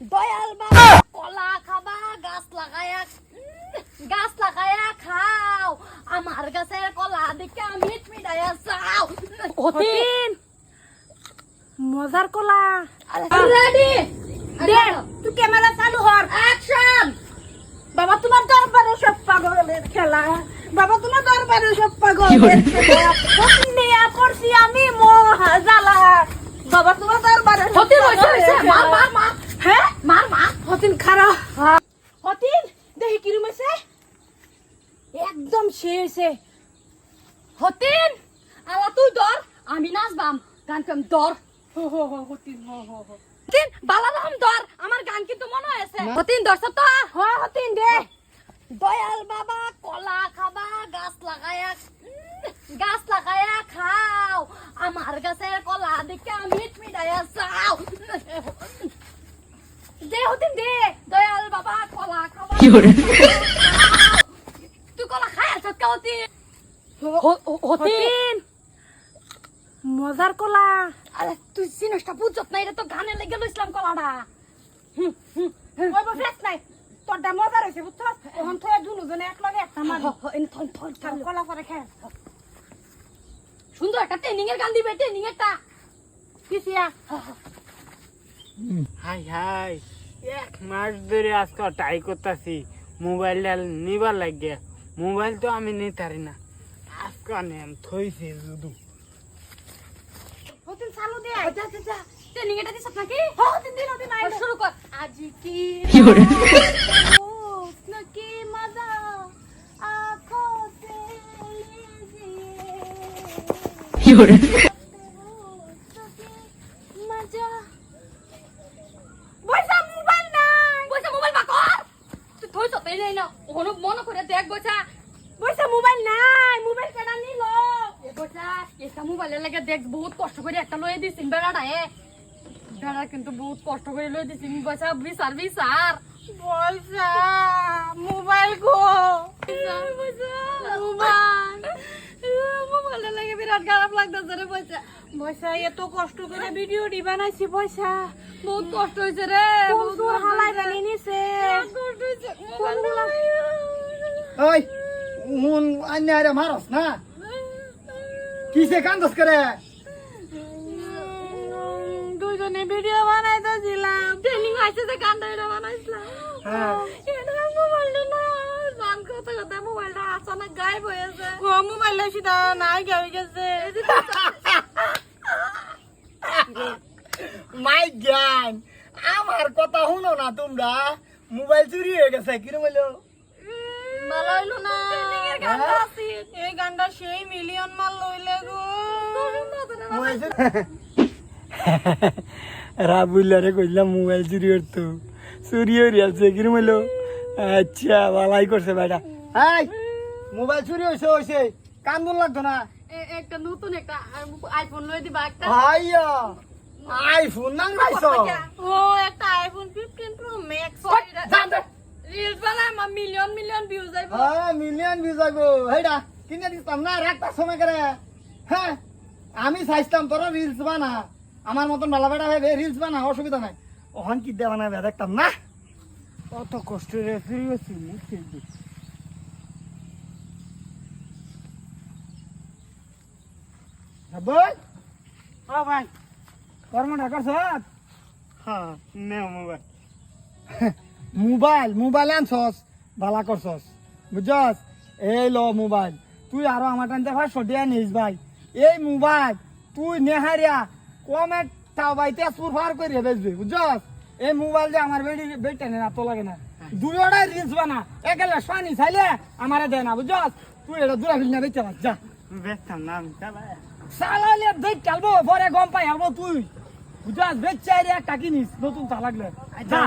দয়াল বাবা কলা খাবা গাছ লাগায়া গাছ লাগায়া খাও। আমার গাছের কলা দেখে মিট মিটাইয়া চাও অতীন মজার কলা। রেডি দে তুই ক্যামেরা চালু হর অ্যাকশন বাবা তোমার দরবারে সব পাগলের খেলা। বাবা তোমার দরবারে সব পাগলের খেলা অতীন নিয়া করছি আমি মহাজালা বাবা তোমার দরবারে সব হতে হইছে হইছে পাগলের মার খেলা। মার মার হ্যাঁ মার মার অতীন খারা অতীন দেখি কিরম আছে একদম হয়েছে হতিন আলা তুই দর আমি নাচবাম। গান কাম দর হো হো হো অতীন হো হো হো। হতিন বালা রকম দর আমার গান কিন্তু মনে হয়েছে হতিন তো হ অতীন দে। দয়াল বাবা কলা খাবা গাছ লাগায়া উম, গাছ লাগায়া খাও। আমার গাছের কলা দেখে মিট মিটাইয়া চাও। দে হতিন দে। দয়াল বাবা কলা খাবা তুই কলা খাই আছ কে হতিন অতীন মজার কলা। আরে তুই জিনিসটা বুঝত না এটা তো গানে লেগে লইছিলাম কলাটা। ওই বসে নাই? তোরটা মজার হয়েছে বুঝছ? এখন তো দুজনে এক লগে একটা মারি। কলা করে খেয়ে সুন্দর একটা ট্রেনিং এর গান দিবে ট্রেনিং একটা পিছিয়া হাই হাই। এক মাস ধরে আজকে ট্রাই করতেছি। মোবাইলটা নিবার লাগে মোবাইল তো আমি নিতারি না। নেম থইছে শুধু। অতীন চালু দে। আচ্ছা আচ্ছা ট্রেনিং এটা দিছ নাকি? অতীন দিন অতীন আর শুরু কর। আজি কি কি মজা আঁখো সে মজা। বৈশা মোবাইল নাই। বসে মোবাইল বাকর তুই থইছ নাই না ওনো মনে করে দেখ বসা বৈশা মোবাইল নাই মোবাইল কেনা নিল এ বসা এটা মোবাইলে লাগে দেখ বহুত কষ্ট করে একটা লয়ে দিছিস বেড়াটা এ। বেড়া কিন্তু বহুত কষ্ট করে লয়ে দিছিস বসা বিচার বিচার বৈশা মোবাইল গো মোবাইল মোবাইলে লাগে বিরাট খারাপ লাগতেছে রে এত কষ্ট করে ভিডিও ডি বানাইছি বৈশা বহুত কষ্ট হয়েছে রে বহুত হালাই হয়েছে। নিছে? কষ্ট হয়েছে ওই মুন আন্যা আরে মারস না। কিসে কান্দস করে দুজনে ভিডিও বানাইতেছিলাম। ট্রেনিং হয়েছে যে গানটা এটা বানাইছিলাম। হ্যাঁ। মোবাইলটা না গান করতে করতে মোবাইলটা আচানক গায়েব হয়েছে। ও নাই হয়ে গেছে। মাই জ্ঞান আমার কথা শুনো না তোমরা? মোবাইল চুরি হয়ে গেছে কিরম হইল ভালো হইল না। আছে এই গানটা সেই মিলিয়ন মাল লইলে গো। রাবুল্লারে কইলাম মোবাইল চুরি করতো। চুরি হয়ে আছে কিরম হইল আচ্ছা ভালাই করছে বেটা। এই মোবাইল চুরি হয়েছে হয়েছে কান্দন লাগতো না? এ- একটা নতুন একটা আইফোন লই দিবা একটা। আইয়া আইফোন নাং পাইছ ও একটা iPhone fifteen pro max million million views আইব। হ্যাঁ মিলিয়ন ভিউজ আইব। হেডা কিনে দিতাম না রাখতার সময় করে? হ্যাঁ আমি চাইতাম তোর রিলস বানা। আমার মতন বেলা বেড়া হবে রিলস বানা অসুবিধা নাই। ওখান কি দেওয়া বানাবে দেখতাম না? অত কষ্ট রে ফিরে গেছি বল ও ভাই। কর্মটা করছ হ্যাঁ নে মোবাইল? Mobile mobile আনছস। ভালা করছস। বুঝছস? এই ল মোবাইল। তুই আরও আমার টানতে ভাই সটিয়া নিস ভাই। এই মোবাইল তুই নেহারিয়া কমে তাও ভাই তেজপুর পার করে বেচবি বুঝছস? এই মোবাইল যে আমার বেড়ি বেড়টা না তো লাগে না। দুইটা রিলস বানা। একেলা সানি চাইলে আমারে দে না বুঝছস? তুই এটা দূরা ফিল না বেচতে যা। বেচতাম না আমি চালাই। সালালে বেচ চালবো পরে গম পাই তুই। বুঝছস? বেচ চাইরে একটা কিনিস নতুন তা লাগলে। যা।